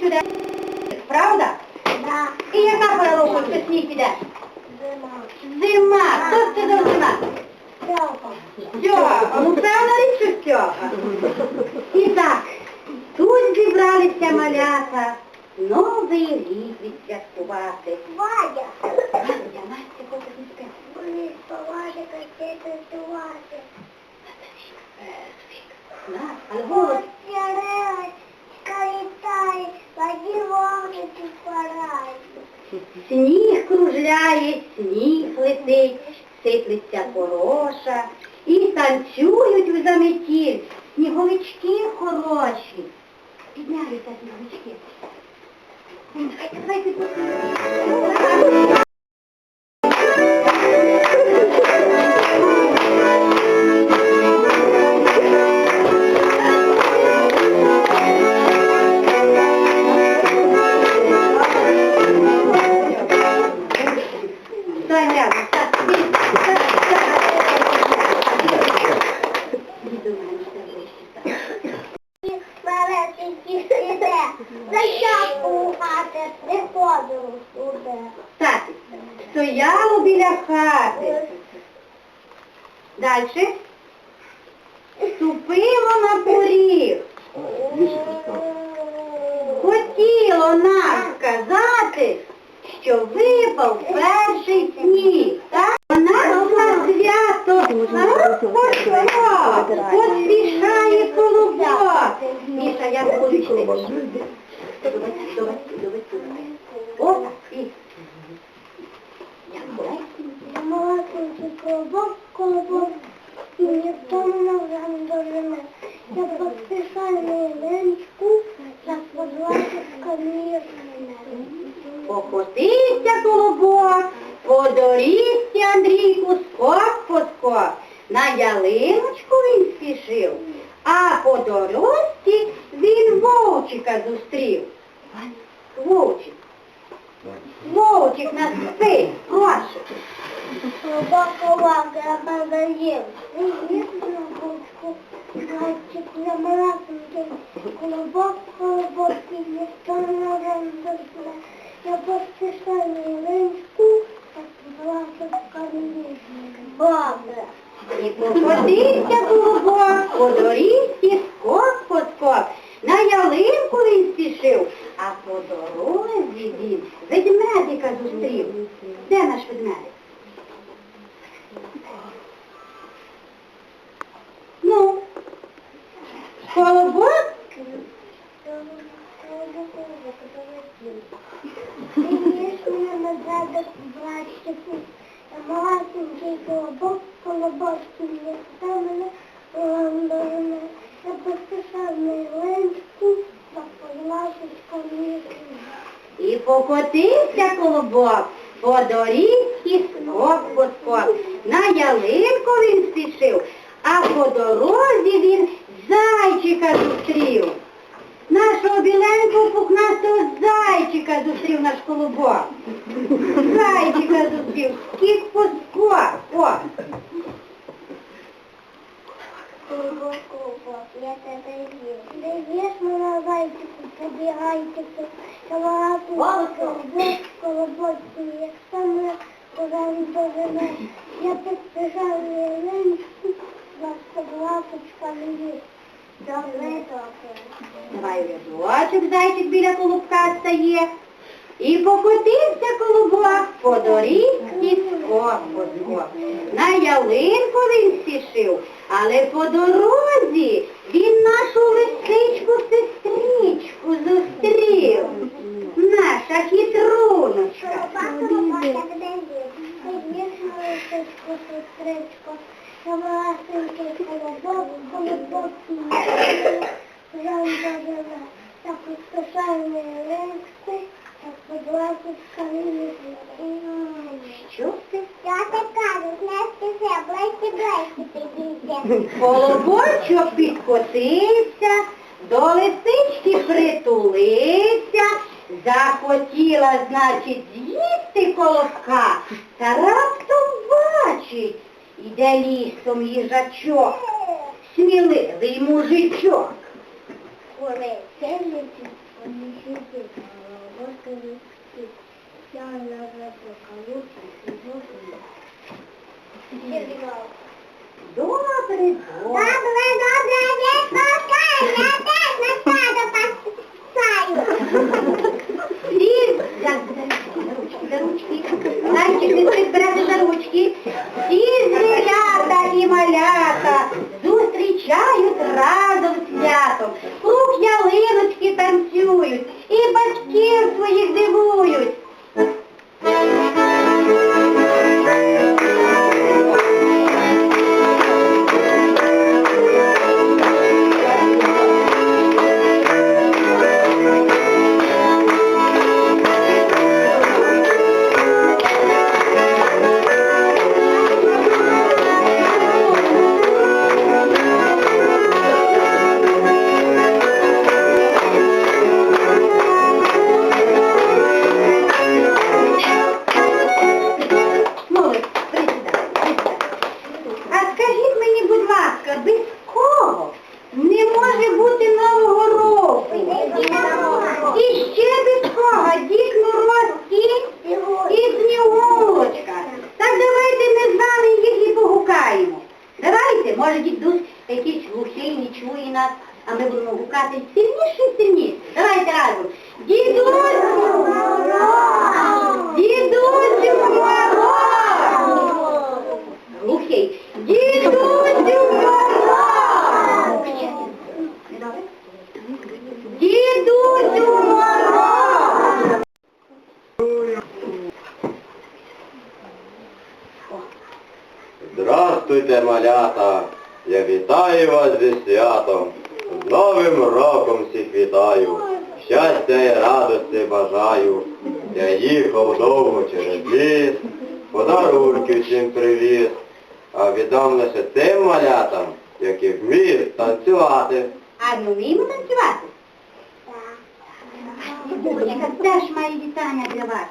сюди. Правда? Да. І яка пора року, що сніг іде? Зима. Зима. Що це за зима? Стьога. Ну, певно, річ, що стьога. І так, тут зібралися малята. Новий рік відсвяткувати. Вадя. Настя, Настя, хоче не Блин, Вадя, как это звать? Але голос Сніг кружляє, сніг летить, сиплеться хороша. і танцюють у заметіль сніговички хороші. Підняються сніговички. Давайте послухаємо. Дальше. Ступило на поріг. Хотіло нам сказати, що випав перший сніг. Так? Вона на свято розпочала, поспішає колобок. Міша, я йти. Давай, давай, давай, давай. О, і. Я Малесенький колобок, колобок, і не нам дожене. Я поспішаю на Ленечку, за подлаточка мір Покотився колобок, по доріжці Андрійку скок поскок. На ялиночку він спішив, а по дорожці він вовчика зустрів. Вовчик, вовчик нас спить, прошу. Колобок, я подаем. Привет, колобочку, мальчик, я малесенький. Колобок, колобок, і не нам дожене. Я на Ленечку, за подлаточка мір Добре. І покотився колобок, по доріжці скок поскок. На ялинку він спішив, а по дорозі він ведмедика зустрів. Де наш ведмедик? Ну, колобок? Мене назад, братчику. Я малесенький колобок, колобок, ніхто мене на Ленечку, за подлаточка мір І покотився колобок, по доріжці скок поскок. На ялинку він спішив, а по дорозі він зайчика зустрів. Нашого біленького пухнастого зайчика зустрів наш колобок. Зайчика зустрів, скік поскок. О, Колобок, я тебе їм. Даєш мене зайчику. Я малесенький колобок, колобок, як саме куди дожене. Я на Ленечку, за подлаточка мір Добре, добре. давай рядочок, зайчик біля колобка стає. І покотився колобок по доріжці скок поскок. На ялинку він спішив, але по дорозі він нашу лисичку сестричку зустрів. Наша хитруночка. Мене сестричку, малесенький колобок, колобок, і як дожене. Я поспішаю на Ленечку, за подлаточка мір Що ти? Я так кажу, не ближче, ближче підійде. Колобочок підкотився, до лисички притулився, захотіла, значить, з'їсти колобка, та раптом бачить, іде лісом їжачок, сміливий мужичок. Коли летить, вони добре, відпускай, я на стадо пасаю. Всі за за ручки, за ручки. Зайчик не спить брати за ручки. Всі звірята малята! Я вітаю вас зі святом. З Новим роком всіх вітаю. Щастя і радості бажаю. Я їхав довго через ліс, подарунки всім привіз, а віддам лише тим малятам, які вміють танцювати. А ми вміємо танцювати? Снігурочка теж має вітання для вас.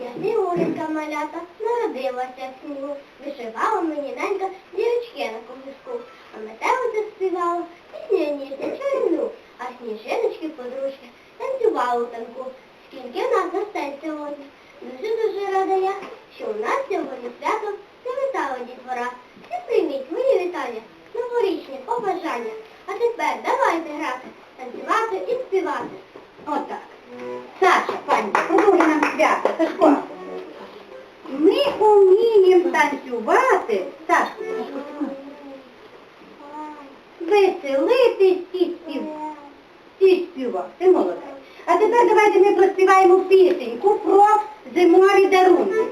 Я Снігурочка малята, народилася в снігу, вишивала мені ненька дірочки на ковзиску, а метелиця заспівала пісню ніжну чарівну, а сніжиночки подружки танцювали танку. Скільки в нас гостей сьогодні. Дуже дуже рада я, що у нас сьогодні свято завітала дітвора. Всі прийміть мої вітання, новорічні побажання. А тепер давайте грати, танцювати і співати. Отак. Саша, пані, продовжуй нам свято. Сашко. Ми вміємо танцювати, Сашко, веселитись і спів. І співати. Ти молодець. А тепер давайте ми проспіваємо пісеньку про зимові дарунки.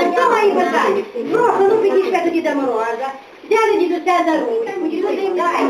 так того і питання. Просто ну підійшли до Мороза, взяли дідуся за ручку, дідуся дай.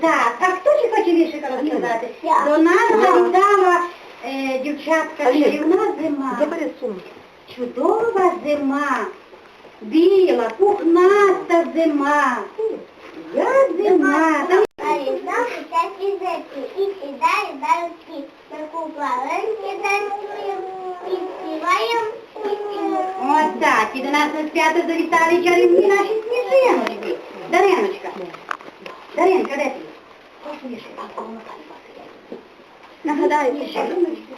Так, а хто ще хоче віршика розказати? Я. До нас завітала е, дівчатка чарівна зима. Забери сумку. Чудова зима, біла, пухнаста зима. Я зима. Там. І сідає плавеньки танцюємо. І співаємо, і. Ось так, і до нас на свято завітали чарівні наші сніжиночки. Дариночка. Даринка, де ти? Прошу віршик. А, воно там у вас є. Нагадай, сніжиночки.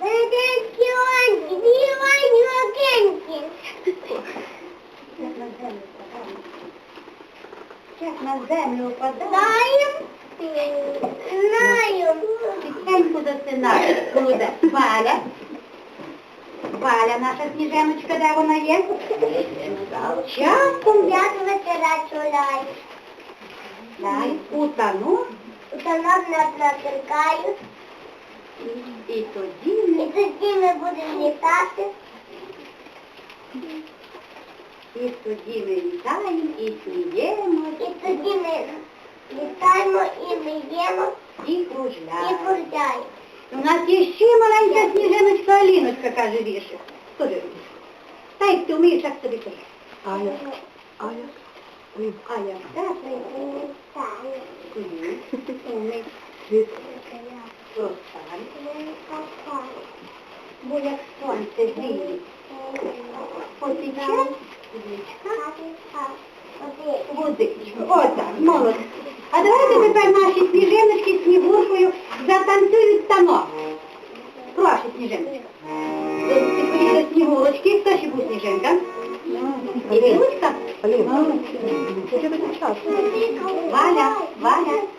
Велетенські ланьки, білані лакенькі. Як на землю впадає. Як на землю впадає. Знаєм, знаєм. Тихенько засинає. Буде. Валя. Валя, наша сніжиночка, де вона є? Часком Як витирать чуляй. Дай утону, Утонок нас натиркають. і тоді І ми, тоді ми будемо літати. і тоді ми літаємо, і сміємо, І тоді ми літаємо і ми їмо, і і кружляємо. кружляємо. У нас є ще маленька сніжиночка Аліночка, каже віршик. Скажи, та як ти вмієш, як тобі кажеш? Аля. Аля. Літаємо. Куди? Світ. Розстань. Бо як сонце гріє. Потече водичка. Водичка. А давайте тепер наші сніжиночки з снігуркою затанцюють танок. Прошу, сніжиночка. Валя, Валя.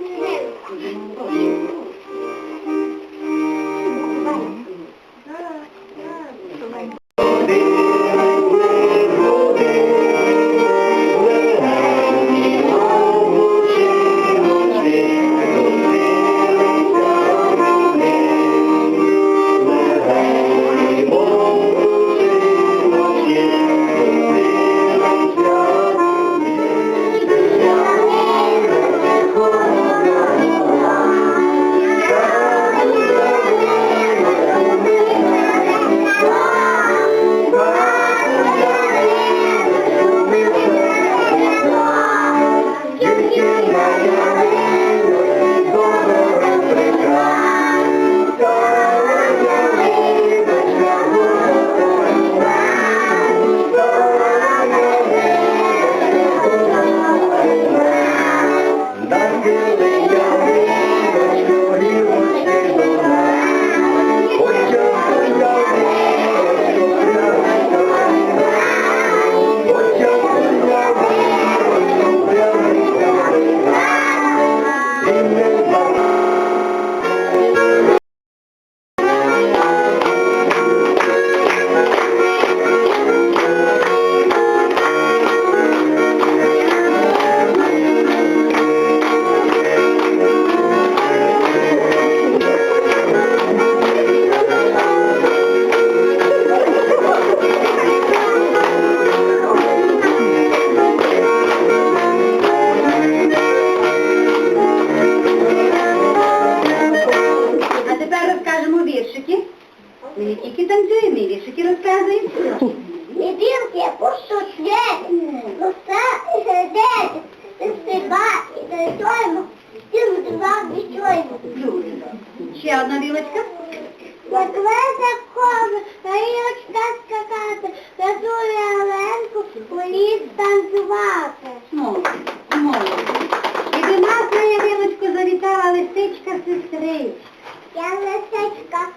Сестричка. Я лисичка,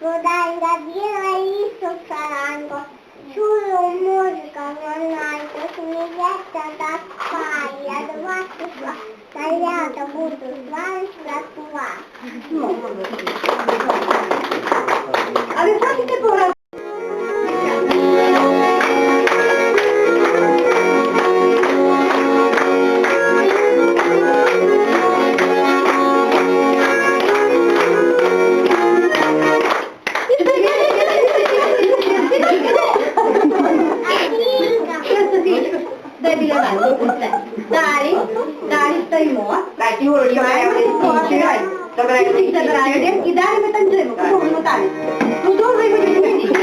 рудайка біла і шаранку. Чую музика, монайко, сміється та спає. Я до вас прийшла, та я то буду з вами святкувати. Молодець. А стоїмо. Так, Юрочка, Знімаємо забираємо. І далі ми танцюємо. Танець.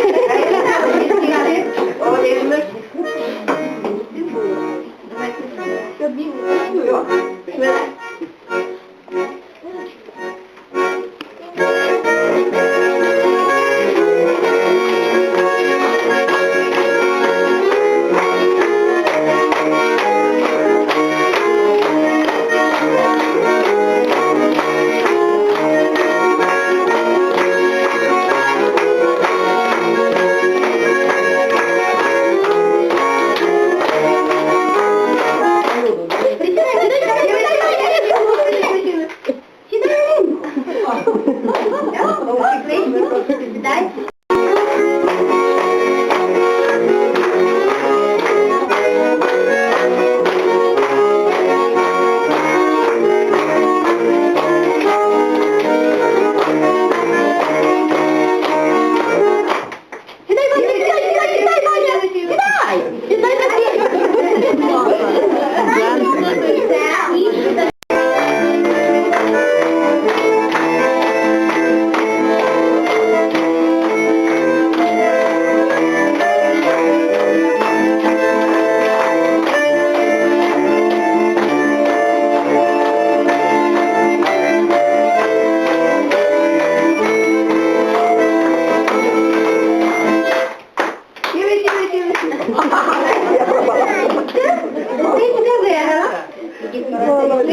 Мама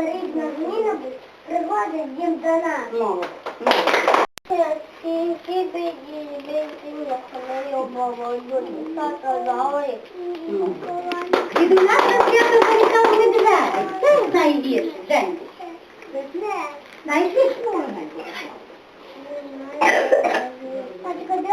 рідна зміна приводить дім до нас. Всі коли обов'язково тато заводить. І до нас на свято завітав медведик. Це вірш, Женька. Знаєш вірш? А ти куди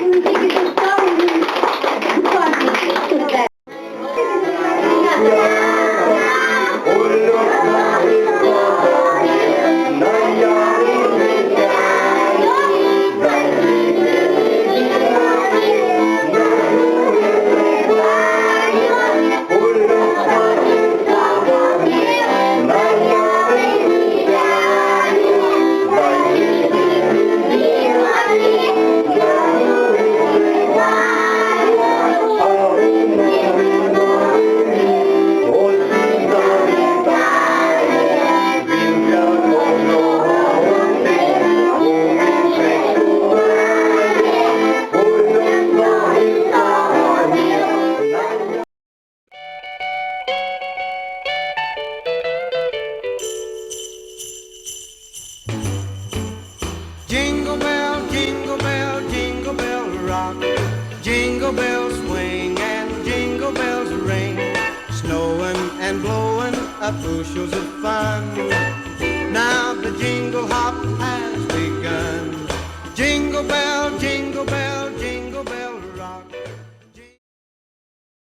Він тільки що став,